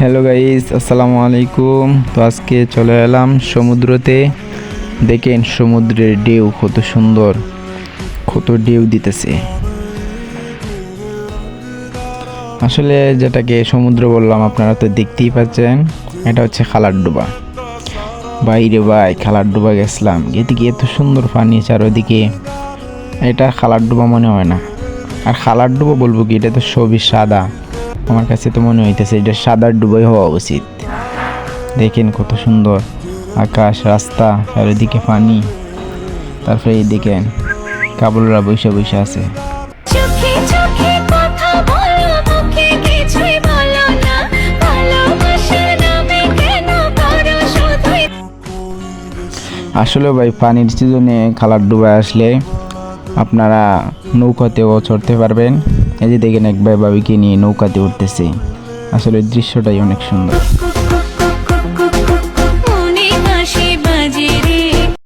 Hello guys আসসালামু আলাইকুম তো আজকে চলে এলাম সমুদ্রতে। দেখেন সমুদ্রের ঢেউ কত সুন্দর, কত ঢেউ দিতেছে। আসলে যেটাকে সমুদ্র বললাম, আপনারা তো দেখতেই পাচ্ছেন, এটা হচ্ছে খালার ডোবা বাইরে ভাই খালার ডোবা গেছিলাম। এদিকে এত সুন্দর পানি, চারোদিকে। এটা খালার ডোবা মনে হয় না। আর খালার ডুবো বলব কি, এটা তো সবই সাদা। আমার কাছে তো মনে হইতেছে এটা সাদার ডুবাই হওয়া উচিত। দেখেন কত সুন্দর আকাশ রাস্তা চারিদিকে পানি। তারপরে এই দেখেন কাবুলরা বৈশা বৈশা আছে। আসলে ভাই পানির সিজনে খালার ডুবায় আসলে আপনারা নৌকাতেও চড়তে পারবেন। এই যে দেখেন এক বাবিকে নিয়ে নৌকাতে উঠতেছে। আসলে দৃশ্যটাই অনেক সুন্দর।